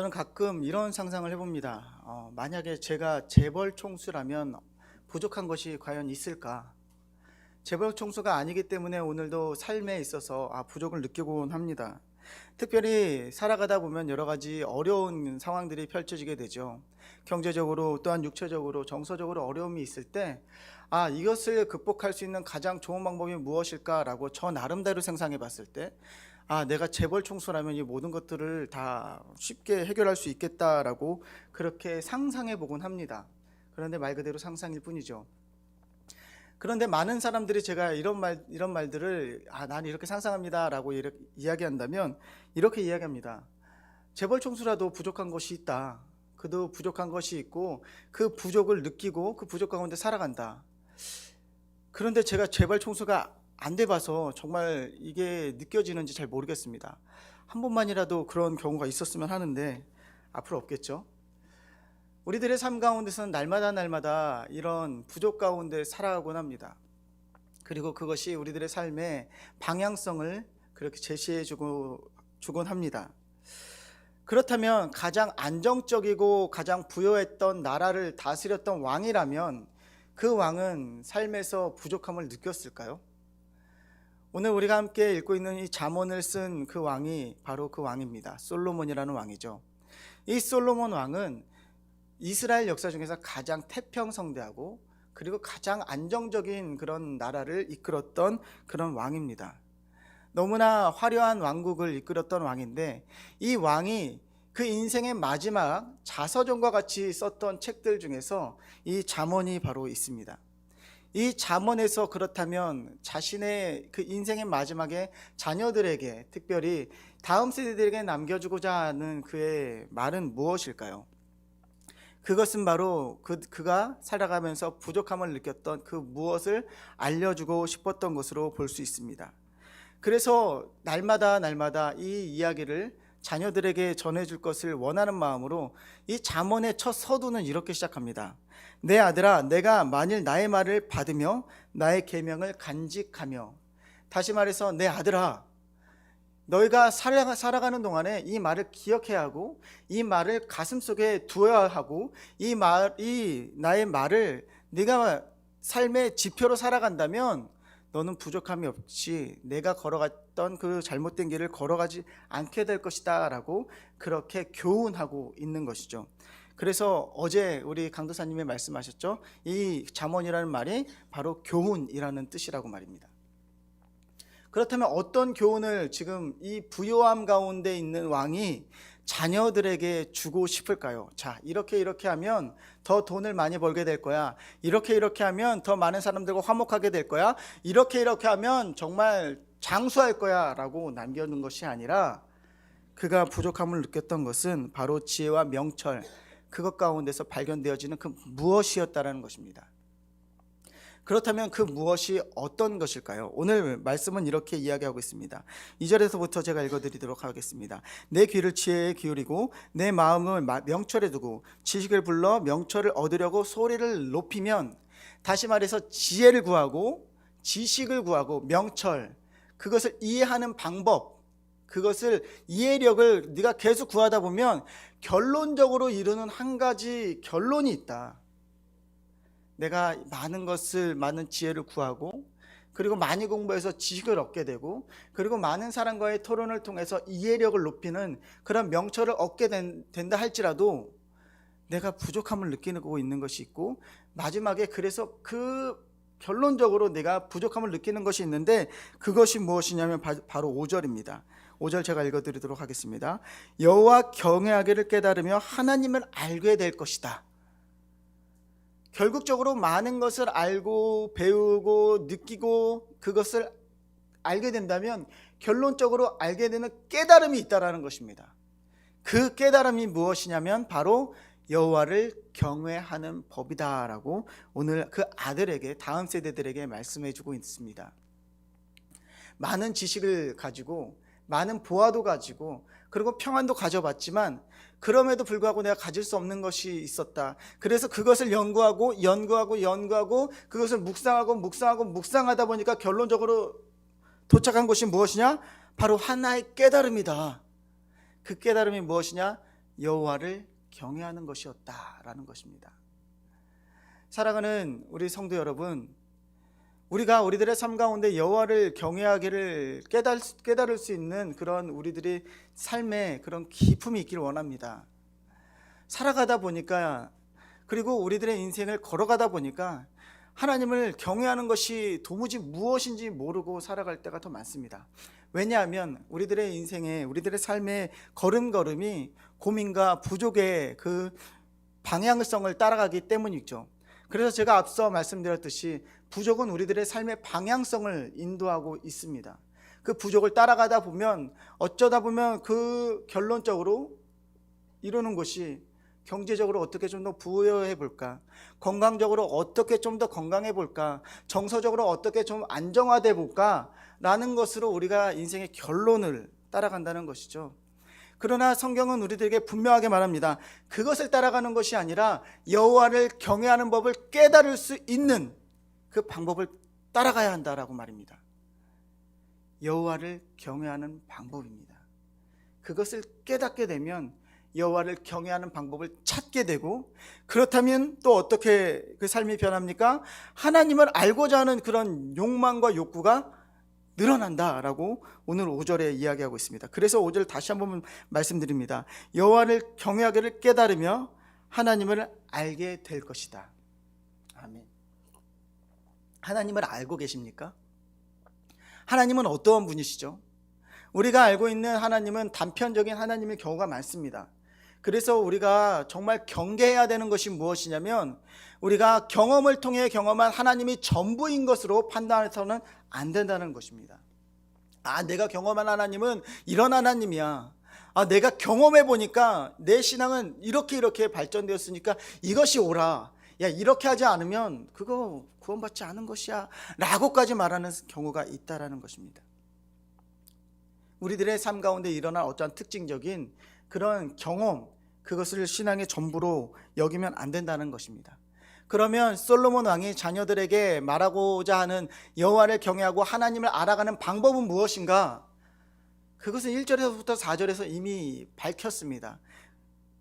저는 가끔 이런 상상을 해봅니다. 어, 만약에 제가 재벌 총수라면 부족한 것이 과연 있을까? 재벌 총수가 아니기 때문에 오늘도 삶에 있어서 아, 부족을 느끼곤 합니다. 특별히 살아가다 보면 여러 가지 어려운 상황들이 펼쳐지게 되죠. 경제적으로 또한 육체적으로 정서적으로 어려움이 있을 때 아, 이것을 극복할 수 있는 가장 좋은 방법이 무엇일까라고 저 나름대로 생각해 봤을 때 아, 내가 재벌 총수라면 이 모든 것들을 다 쉽게 해결할 수 있겠다라고 그렇게 상상해 보곤 합니다. 그런데 말 그대로 상상일 뿐이죠. 그런데 많은 사람들이 제가 이런 말 이런 말들을 아, 난 이렇게 상상합니다라고 이렇게 이야기한다면 이렇게 이야기합니다. 재벌 총수라도 부족한 것이 있다. 그도 부족한 것이 있고 그 부족을 느끼고 그 부족 가운데 살아간다. 그런데 제가 재벌 총수가 안 돼봐서 정말 이게 느껴지는지 잘 모르겠습니다. 한 번만이라도 그런 경우가 있었으면 하는데 앞으로 없겠죠. 우리들의 삶 가운데서는 날마다 날마다 이런 부족 가운데 살아가곤 합니다. 그리고 그것이 우리들의 삶의 방향성을 그렇게 제시해 주고 주곤 합니다. 그렇다면 가장 안정적이고 가장 부여했던 나라를 다스렸던 왕이라면 그 왕은 삶에서 부족함을 느꼈을까요? 오늘 우리가 함께 읽고 있는 이 잠언을 쓴 그 왕이 바로 그 왕입니다. 솔로몬이라는 왕이죠. 이 솔로몬 왕은 이스라엘 역사 중에서 가장 태평성대하고 그리고 가장 안정적인 그런 나라를 이끌었던 그런 왕입니다. 너무나 화려한 왕국을 이끌었던 왕인데 이 왕이 그 인생의 마지막 자서전과 같이 썼던 책들 중에서 이 잠언이 바로 있습니다. 이 잠언에서 그렇다면 자신의 그 인생의 마지막에 자녀들에게 특별히 다음 세대들에게 남겨주고자 하는 그의 말은 무엇일까요? 그것은 바로 그, 그가 살아가면서 부족함을 느꼈던 그 무엇을 알려주고 싶었던 것으로 볼 수 있습니다. 그래서 날마다 날마다 이 이야기를 자녀들에게 전해줄 것을 원하는 마음으로 이 잠언의 첫 서두는 이렇게 시작합니다. 내 아들아, 내가 만일 나의 말을 받으며 나의 계명을 간직하며 다시 말해서 내 아들아, 너희가 살아가, 살아가는 동안에 이 말을 기억해야 하고 이 말을 가슴 속에 두어야 하고 이 말, 이 나의 말을 네가 삶의 지표로 살아간다면 너는 부족함이 없이 내가 걸어갔던 그 잘못된 길을 걸어가지 않게 될 것이다라고 그렇게 교훈하고 있는 것이죠. 그래서 어제 우리 강도사님이 말씀하셨죠. 이 잠언이라는 말이 바로 교훈이라는 뜻이라고 말입니다. 그렇다면 어떤 교훈을 지금 이 부요함 가운데 있는 왕이 자녀들에게 주고 싶을까요? 자, 이렇게 이렇게 하면 더 돈을 많이 벌게 될 거야. 이렇게 이렇게 하면 더 많은 사람들과 화목하게 될 거야. 이렇게 이렇게 하면 정말 장수할 거야. 라고 남겨둔 것이 아니라 그가 부족함을 느꼈던 것은 바로 지혜와 명철, 그것 가운데서 발견되어지는 그 무엇이었다라는 것입니다. 그렇다면 그 무엇이 어떤 것일까요? 오늘 말씀은 이렇게 이야기하고 있습니다. 2절에서부터 제가 읽어드리도록 하겠습니다. 내 귀를 지혜에 기울이고 내 마음을 명철에 두고 지식을 불러 명철을 얻으려고 소리를 높이면 다시 말해서 지혜를 구하고 지식을 구하고 명철 그것을 이해하는 방법 그것을 이해력을 네가 계속 구하다 보면 결론적으로 이루는 한 가지 결론이 있다. 내가 많은 것을 많은 지혜를 구하고 그리고 많이 공부해서 지식을 얻게 되고 그리고 많은 사람과의 토론을 통해서 이해력을 높이는 그런 명철을 얻게 된, 된다 할지라도 내가 부족함을 느끼고 있는 것이 있고 마지막에 그래서 그 결론적으로 내가 부족함을 느끼는 것이 있는데 그것이 무엇이냐면 바로 5절입니다. 5절 제가 읽어 드리도록 하겠습니다. 여호와 경외하기를 깨달으며 하나님을 알게 될 것이다. 결국적으로 많은 것을 알고 배우고 느끼고 그것을 알게 된다면 결론적으로 알게 되는 깨달음이 있다라는 것입니다. 그 깨달음이 무엇이냐면 바로 여호와를 경외하는 법이다라고 오늘 그 아들에게 다음 세대들에게 말씀해 주고 있습니다. 많은 지식을 가지고 많은 보아도 가지고 그리고 평안도 가져봤지만 그럼에도 불구하고 내가 가질 수 없는 것이 있었다. 그래서 그것을 연구하고 연구하고 연구하고 그것을 묵상하고 묵상하고 묵상하다 보니까 결론적으로 도착한 것이 무엇이냐? 바로 하나의 깨달음이다. 그 깨달음이 무엇이냐? 여호와를 경외하는 것이었다라는 것입니다. 사랑하는 우리 성도 여러분, 우리가 우리들의 삶 가운데 여호와를 경외하기를 깨달, 깨달을 수 있는 그런 우리들의 삶에 그런 기품이 있기를 원합니다. 살아가다 보니까 그리고 우리들의 인생을 걸어가다 보니까 하나님을 경외하는 것이 도무지 무엇인지 모르고 살아갈 때가 더 많습니다. 왜냐하면 우리들의 인생에 우리들의 삶의 걸음걸음이 고민과 부족의 그 방향성을 따라가기 때문이죠. 그래서 제가 앞서 말씀드렸듯이 부족은 우리들의 삶의 방향성을 인도하고 있습니다. 그 부족을 따라가다 보면 어쩌다 보면 그 결론적으로 이루는 것이 경제적으로 어떻게 좀 더 부여해 볼까? 건강적으로 어떻게 좀 더 건강해 볼까? 정서적으로 어떻게 좀 안정화돼 볼까? 라는 것으로 우리가 인생의 결론을 따라간다는 것이죠. 그러나 성경은 우리들에게 분명하게 말합니다. 그것을 따라가는 것이 아니라 여호와를 경외하는 법을 깨달을 수 있는 그 방법을 따라가야 한다라고 말입니다. 여호와를 경외하는 방법입니다. 그것을 깨닫게 되면 여호와를 경외하는 방법을 찾게 되고 그렇다면 또 어떻게 그 삶이 변합니까? 하나님을 알고자 하는 그런 욕망과 욕구가 늘어난다라고 오늘 5절에 이야기하고 있습니다. 그래서 5절 다시 한번 말씀드립니다. 여호와를 경외하기를 깨달으며 하나님을 알게 될 것이다. 아멘. 하나님을 알고 계십니까? 하나님은 어떠한 분이시죠? 우리가 알고 있는 하나님은 단편적인 하나님의 경우가 많습니다. 그래서 우리가 정말 경계해야 되는 것이 무엇이냐면 우리가 경험을 통해 경험한 하나님이 전부인 것으로 판단해서는 안 된다는 것입니다. 아, 내가 경험한 하나님은 이런 하나님이야. 아, 내가 경험해 보니까 내 신앙은 이렇게 이렇게 발전되었으니까 이것이 옳아. 야, 이렇게 하지 않으면 그거 구원받지 않은 것이야. 라고까지 말하는 경우가 있다라는 것입니다. 우리들의 삶 가운데 일어난 어떠한 특징적인 그런 경험, 그것을 신앙의 전부로 여기면 안 된다는 것입니다. 그러면 솔로몬 왕이 자녀들에게 말하고자 하는 여호와를 경외하고 하나님을 알아가는 방법은 무엇인가? 그것은 1절에서부터 4절에서 이미 밝혔습니다.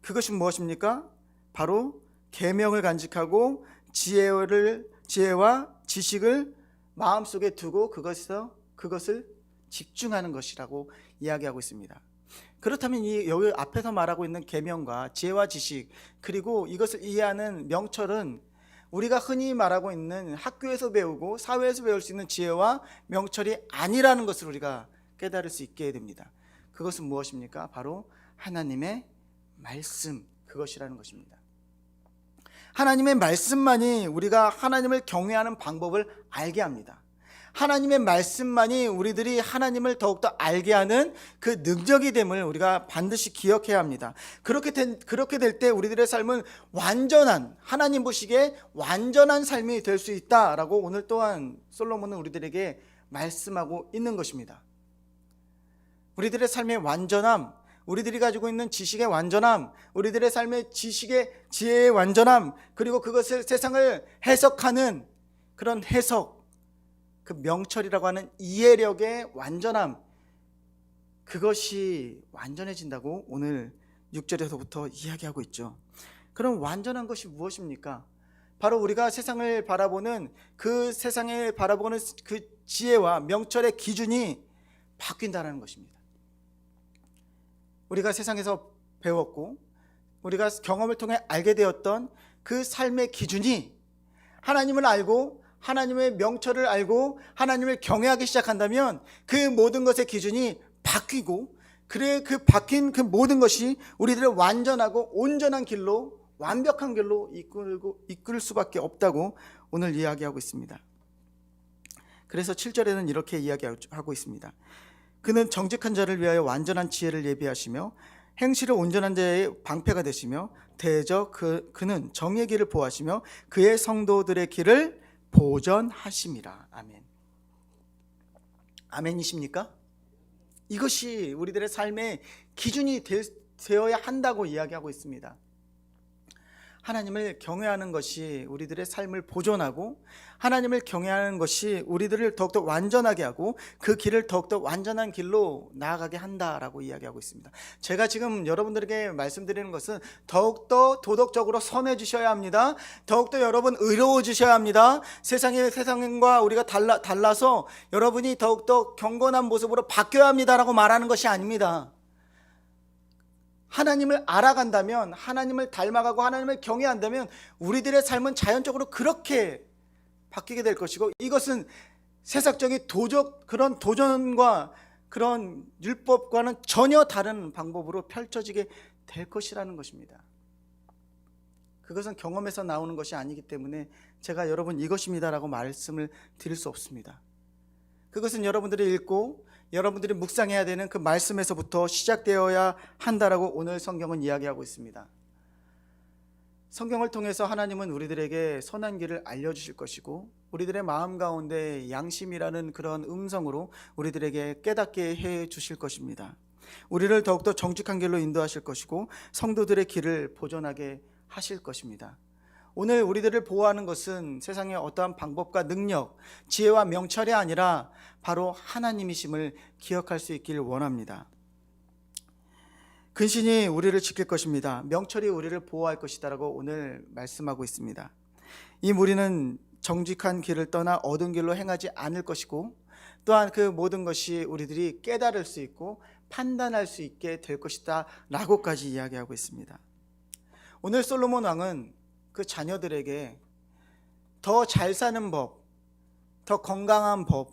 그것이 무엇입니까? 바로 계명을 간직하고 지혜를 지혜와 지식을 마음속에 두고 그것에서 그것을 집중하는 것이라고 이야기하고 있습니다. 그렇다면 이 여기 앞에서 말하고 있는 계명과 지혜와 지식 그리고 이것을 이해하는 명철은 우리가 흔히 말하고 있는 학교에서 배우고 사회에서 배울 수 있는 지혜와 명철이 아니라는 것을 우리가 깨달을 수 있게 됩니다. 그것은 무엇입니까? 바로 하나님의 말씀 그것이라는 것입니다. 하나님의 말씀만이 우리가 하나님을 경외하는 방법을 알게 합니다. 하나님의 말씀만이 우리들이 하나님을 더욱더 알게 하는 그 능력이 됨을 우리가 반드시 기억해야 합니다. 그렇게 된, 그렇게 될 때 우리들의 삶은 완전한, 하나님 보시기에 완전한 삶이 될 수 있다라고 오늘 또한 솔로몬은 우리들에게 말씀하고 있는 것입니다. 우리들의 삶의 완전함, 우리들이 가지고 있는 지식의 완전함, 우리들의 삶의 지식의 지혜의 완전함, 그리고 그것을 세상을 해석하는 그런 해석, 그 명철이라고 하는 이해력의 완전함 그것이 완전해진다고 오늘 6절에서부터 이야기하고 있죠. 그럼 완전한 것이 무엇입니까? 바로 우리가 세상을 바라보는 그 세상을 바라보는 그 지혜와 명철의 기준이 바뀐다는 것입니다. 우리가 세상에서 배웠고 우리가 경험을 통해 알게 되었던 그 삶의 기준이 하나님을 알고 하나님의 명철을 알고 하나님을 경외하기 시작한다면 그 모든 것의 기준이 바뀌고 그래 그 바뀐 그 모든 것이 우리들을 완전하고 온전한 길로 완벽한 길로 이끌고 이끌 수밖에 없다고 오늘 이야기하고 있습니다. 그래서 7절에는 이렇게 이야기하고 있습니다. 그는 정직한 자를 위하여 완전한 지혜를 예비하시며 행실을 온전한 자의 방패가 되시며 대저 그 그는 정의 길을 보하시며 그의 성도들의 길을 보전하심이라. 아멘. 아멘이십니까? 이것이 우리들의 삶의 기준이 되어야 한다고 이야기하고 있습니다. 하나님을 경외하는 것이 우리들의 삶을 보존하고 하나님을 경외하는 것이 우리들을 더욱더 완전하게 하고 그 길을 더욱더 완전한 길로 나아가게 한다라고 이야기하고 있습니다. 제가 지금 여러분들에게 말씀드리는 것은 더욱더 도덕적으로 선해지셔야 합니다. 더욱더 여러분 의로워지셔야 합니다. 세상의 세상과 우리가 달라, 달라서 여러분이 더욱더 경건한 모습으로 바뀌어야 합니다라고 말하는 것이 아닙니다. 하나님을 알아간다면 하나님을 닮아가고 하나님을 경외한다면 우리들의 삶은 자연적으로 그렇게 바뀌게 될 것이고 이것은 세상적인 도적 그런 도전과 그런 율법과는 전혀 다른 방법으로 펼쳐지게 될 것이라는 것입니다. 그것은 경험에서 나오는 것이 아니기 때문에 제가 여러분 이것입니다라고 말씀을 드릴 수 없습니다. 그것은 여러분들이 읽고 여러분들이 묵상해야 되는 그 말씀에서부터 시작되어야 한다라고 오늘 성경은 이야기하고 있습니다. 성경을 통해서 하나님은 우리들에게 선한 길을 알려주실 것이고 우리들의 마음 가운데 양심이라는 그런 음성으로 우리들에게 깨닫게 해 주실 것입니다. 우리를 더욱더 정직한 길로 인도하실 것이고 성도들의 길을 보존하게 하실 것입니다. 오늘 우리들을 보호하는 것은 세상의 어떠한 방법과 능력, 지혜와 명철이 아니라 바로 하나님이심을 기억할 수 있길 원합니다. 근신이 우리를 지킬 것입니다. 명철이 우리를 보호할 것이다라고 오늘 말씀하고 있습니다. 이 무리는 정직한 길을 떠나 어두운 길로 행하지 않을 것이고 또한 그 모든 것이 우리들이 깨달을 수 있고 판단할 수 있게 될 것이다 라고까지 이야기하고 있습니다. 오늘 솔로몬 왕은 그 자녀들에게 더 잘 사는 법, 더 건강한 법,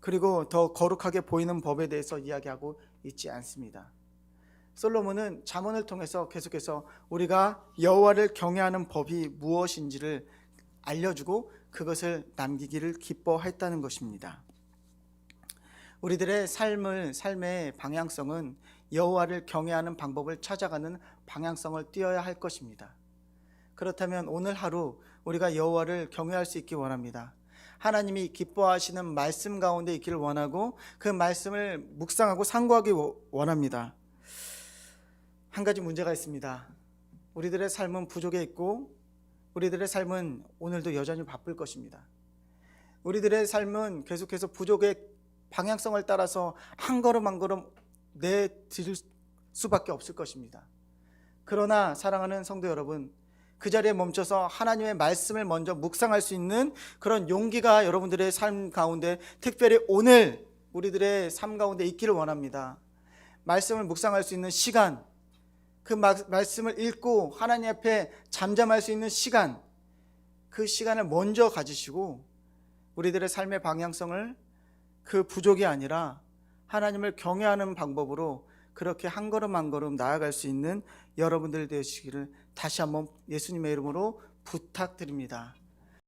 그리고 더 거룩하게 보이는 법에 대해서 이야기하고 있지 않습니다. 솔로몬은 잠언을 통해서 계속해서 우리가 여호와를 경외하는 법이 무엇인지를 알려주고 그것을 남기기를 기뻐했다는 것입니다. 우리들의 삶을 삶의 방향성은 여호와를 경외하는 방법을 찾아가는 방향성을 띄어야 할 것입니다. 그렇다면 오늘 하루 우리가 여호와를 경외할 수 있기 원합니다. 하나님이 기뻐하시는 말씀 가운데 있기를 원하고 그 말씀을 묵상하고 상고하기 원합니다. 한 가지 문제가 있습니다. 우리들의 삶은 부족해 있고 우리들의 삶은 오늘도 여전히 바쁠 것입니다. 우리들의 삶은 계속해서 부족의 방향성을 따라서 한 걸음 한 걸음 내드릴 수밖에 없을 것입니다. 그러나 사랑하는 성도 여러분, 그 자리에 멈춰서 하나님의 말씀을 먼저 묵상할 수 있는 그런 용기가 여러분들의 삶 가운데 특별히 오늘 우리들의 삶 가운데 있기를 원합니다. 말씀을 묵상할 수 있는 시간, 그 말씀을 읽고 하나님 앞에 잠잠할 수 있는 시간, 그 시간을 먼저 가지시고 우리들의 삶의 방향성을 그 부족이 아니라 하나님을 경외하는 방법으로 그렇게 한 걸음 한 걸음 나아갈 수 있는 여러분들 되시기를 다시 한번 예수님의 이름으로 부탁드립니다.